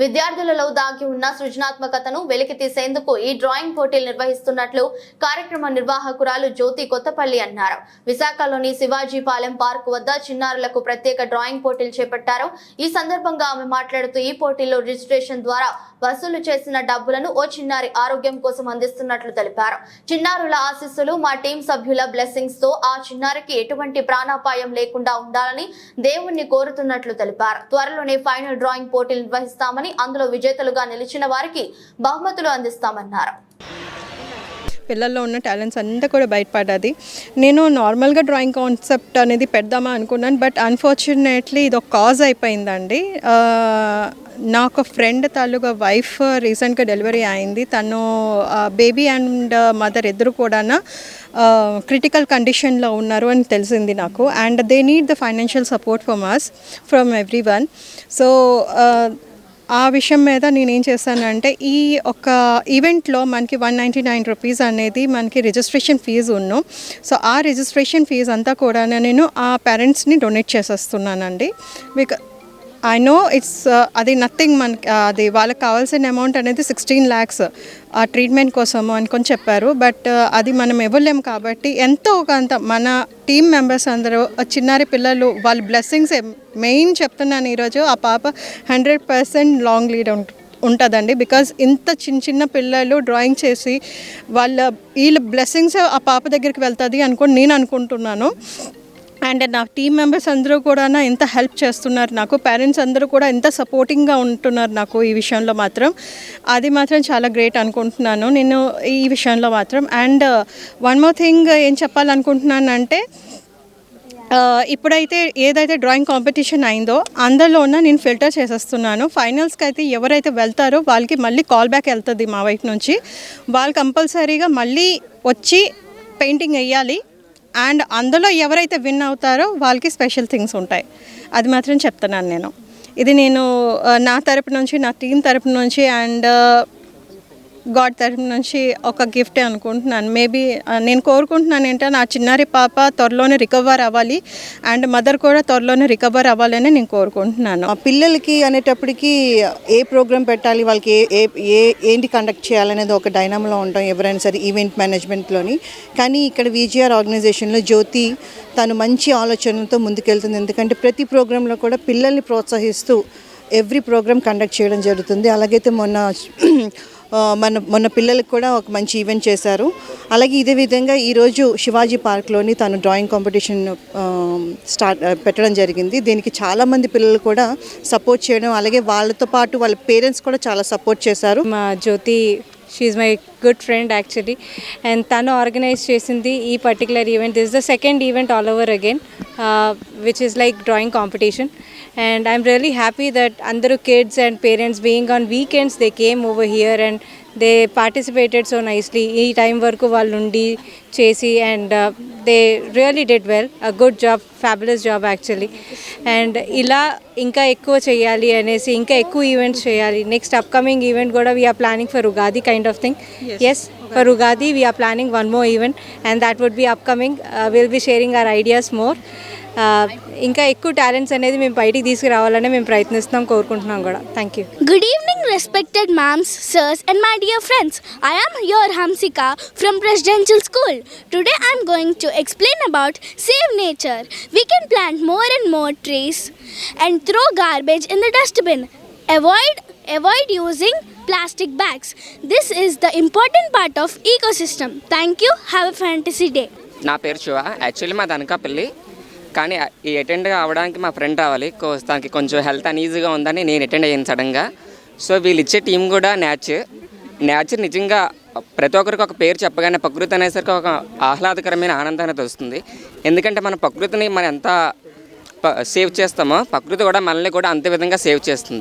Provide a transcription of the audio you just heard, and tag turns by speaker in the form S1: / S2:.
S1: విద్యార్థులలో దాగి ఉన్న సృజనాత్మకతను వెలికి తీసేందుకు ఈ డ్రాయింగ్ పోటీలు నిర్వహిస్తున్నట్లు కార్యక్రమ నిర్వాహకురాలు జ్యోతి కొత్తపల్లి అన్నారు. విశాఖలోని శివాజీపాలెం పార్క్ వద్ద చిన్నారులకు ప్రత్యేక డ్రాయింగ్ పోటీలు చేపట్టారు. ఈ సందర్భంగా ఆమె మాట్లాడుతూ ఈ పోటీల్లో రిజిస్ట్రేషన్ ద్వారా వసూలు చేసిన డబ్బులను ఓ చిన్నారి ఆరోగ్యం కోసం అందిస్తున్నట్లు తెలిపారు. చిన్నారుల ఆశీస్సులు మా టీం సభ్యుల బ్లెస్సింగ్స్తో ఆ చిన్నారికి ఎటువంటి ప్రాణాపాయం లేకుండా ఉండాలని దేవుణ్ణి కోరుతున్నట్లు తెలిపారు. త్వరలోనే ఫైనల్ డ్రాయింగ్ పోటీలు నిర్వహిస్తామని అందులో విజేతలుగా నిలిచిన వారికి బహుమతులు అందిస్తామన్నారు.
S2: పిల్లల్లో ఉన్న టాలెంట్స్ అంతా కూడా బయటపడ్డది. నేను నార్మల్గా డ్రాయింగ్ కాన్సెప్ట్ అనేది పెడదామా అనుకున్నాను బట్ అన్ఫార్చునేట్లీ ఇది ఒక కాజ్ అయిపోయిందండి. నాకు ఫ్రెండ్ తాలూకా వైఫ్ రీసెంట్గా డెలివరీ అయింది. తను బేబీ అండ్ మదర్ ఇద్దరు కూడా క్రిటికల్ కండిషన్లో ఉన్నారు అని తెలిసింది నాకు. And they need the financial support from us from everyone so ఆ విషయం మీద నేనేం చేశానంటే ఈ ఒక ఈవెంట్లో మనకి వన్ నైంటీ నైన్ రూపీస్ అనేది మనకి రిజిస్ట్రేషన్ ఫీజు ఉన్ను. సో ఆ రిజిస్ట్రేషన్ ఫీజు అంతా కూడా నేను ఆ పేరెంట్స్ని డొనేట్ చేసేస్తున్నానండి. బికా ఐ నో ఇట్స్ అది నథింగ్ మనకి uh, అది వాళ్ళకి కావాల్సిన అమౌంట్ అనేది సిక్స్టీన్ ల్యాక్స్ uh, ఆ ట్రీట్మెంట్ కోసము అనుకొని చెప్పారు. బట్ uh, అది మనం ఇవ్వలేము కాబట్టి ఎంతో కొంత మన టీం మెంబర్స్ అందరూ చిన్నారి పిల్లలు వాళ్ళ బ్లెస్సింగ్స్ మెయిన్ చెప్తున్నాను ఈరోజు ఆ పాప హండ్రెడ్ పర్సెంట్ లాంగ్ లీడ్ ఉంటుంది ఉంటుందండి. బికాజ్ ఇంత చిన్న చిన్న పిల్లలు డ్రాయింగ్ చేసి వాళ్ళ వీళ్ళ బ్లెస్సింగ్స్ ఆ పాప దగ్గరికి వెళ్తుంది అనుకో నేను అనుకుంటున్నాను. అండ్ నా టీం మెంబర్స్ అందరూ కూడా ఎంత హెల్ప్ చేస్తున్నారు. నాకు పేరెంట్స్ అందరూ కూడా ఎంత సపోర్టింగ్గా ఉంటున్నారు నాకు ఈ విషయంలో మాత్రం. అది మాత్రం చాలా గ్రేట్ అనుకుంటున్నాను. నేను ఈ విషయంలో మాత్రం. అండ్ వన్ మోర్ థింగ్ ఏం చెప్పాలనుకుంటున్నానంటే అంటే ఇప్పుడైతే ఏదైతే డ్రాయింగ్ కాంపిటీషన్ అయిందో అందులోన నేను ఫిల్టర్ చేసేస్తున్నాను. ఫైనల్స్కి అయితే ఎవరైతే వెళ్తారో వాళ్ళకి మళ్ళీ కాల్ బ్యాక్ వెళ్తుంది మా వైపు నుంచి. వాళ్ళు కంపల్సరీగా మళ్ళీ వచ్చి పెయింటింగ్ వేయాలి. అండ్ అందులో ఎవరైతే విన్ అవుతారో వాళ్ళకి స్పెషల్ థింగ్స్ ఉంటాయి. అది మాత్రం చెప్తున్నాను నేను. ఇది నేను నా తరపు నుంచి నా టీం తరపు నుంచి అండ్ గాడ్ తరఫు నుంచి ఒక గిఫ్టే అనుకుంటున్నాను. మేబీ నేను కోరుకుంటున్నాను ఏంటంటే నా చిన్నారి పాప త్వరలోనే రికవర్ అవ్వాలి అండ్ మదర్ కూడా త్వరలోనే రికవర్ అవ్వాలని నేను కోరుకుంటున్నాను.
S3: ఆ పిల్లలకి అనేటప్పటికి ఏ ప్రోగ్రామ్ పెట్టాలి వాళ్ళకి ఏ ఏ ఏ ఏంటి కండక్ట్ చేయాలనేది ఒక డైనామలో ఉంటాం ఎవరైనా సరే ఈవెంట్ మేనేజ్మెంట్లోని కానీ ఇక్కడ విజిఆర్ ఆర్గనైజేషన్లో జ్యోతి తను మంచి ఆలోచనలతో ముందుకెళ్తుంది. ఎందుకంటే ప్రతి ప్రోగ్రాంలో కూడా పిల్లల్ని ప్రోత్సహిస్తూ ఎవ్రీ ప్రోగ్రామ్ కండక్ట్ చేయడం జరుగుతుంది. అలాగైతే మొన్న మన మొన్న పిల్లలకు కూడా ఒక మంచి ఈవెంట్ చేశారు. అలాగే ఇదే విధంగా ఈరోజు శివాజీ పార్క్లోని తను డ్రాయింగ్ కాంపిటీషన్ స్టార్ట్ పెట్టడం జరిగింది. దీనికి చాలామంది పిల్లలు కూడా సపోర్ట్ చేయడం అలాగే వాళ్ళతో పాటు వాళ్ళ పేరెంట్స్ కూడా చాలా సపోర్ట్ చేశారు.
S4: మా Jyothi she my good friend actually and తను ఆర్గనైజ్ చేసింది ఈ particular event this the second event all over again Uh, which is like drawing competition. And I'm really happy that under kids and parents being on weekends, they came over here and they participated so nicely ఈ time వరకు వాళ్ళు ఉండి చేసి and they really did well a good job fabulous job actually and ఇలా ఇంకా ఎక్కువ చేయాలి అనేసి ఇంకా ఎక్కువ ఈవెంట్స్ చేయాలి. నెక్స్ట్ అప్కమింగ్ ఈవెంట్ కూడా we're planning for Ugadi kind of thing yes for Ugadi we're planning one more event and that would be upcoming will be sharing our ideas more ఇంకా ఎక్కువ టాలెంట్స్ అనేది మేము బయటికి తీసుకురావాలని మేము ప్రయత్నిస్తాం కోరుకుంటున్నాం కూడా. Thank you
S5: good evening respected ma'ams sirs and my dear friends I am your Hamsika from presidential school today I'm going to explain about save nature we can plant more and more trees and throw garbage in the dustbin avoid avoid using plastic bags this is the important part of ecosystem thank you have a fantasy day
S6: నా పేరు Shiva. Actually మా దనకాపల్లి కానీ ఈ attend అవ్వడానికి మా friend రావాలి. తనకి కొంచెం హెల్త్ అనీజీగా ఉందని నేను అటెండ్ అయ్యాను సడన్గా సో వీళ్ళు ఇచ్చే టీం కూడా న్యాచ్. న్యాచ్ నిజంగా ప్రతి ఒక్కరికి ఒక పేరు చెప్పగానే ప్రకృతి అనేసరికి ఒక ఆహ్లాదకరమైన ఆనందాన్ని వస్తుంది. ఎందుకంటే మన ప్రకృతిని మనం ఎంత సేవ్ చేస్తామో ప్రకృతి కూడా మనల్ని కూడా అంతే విధంగా సేవ్ చేస్తుంది.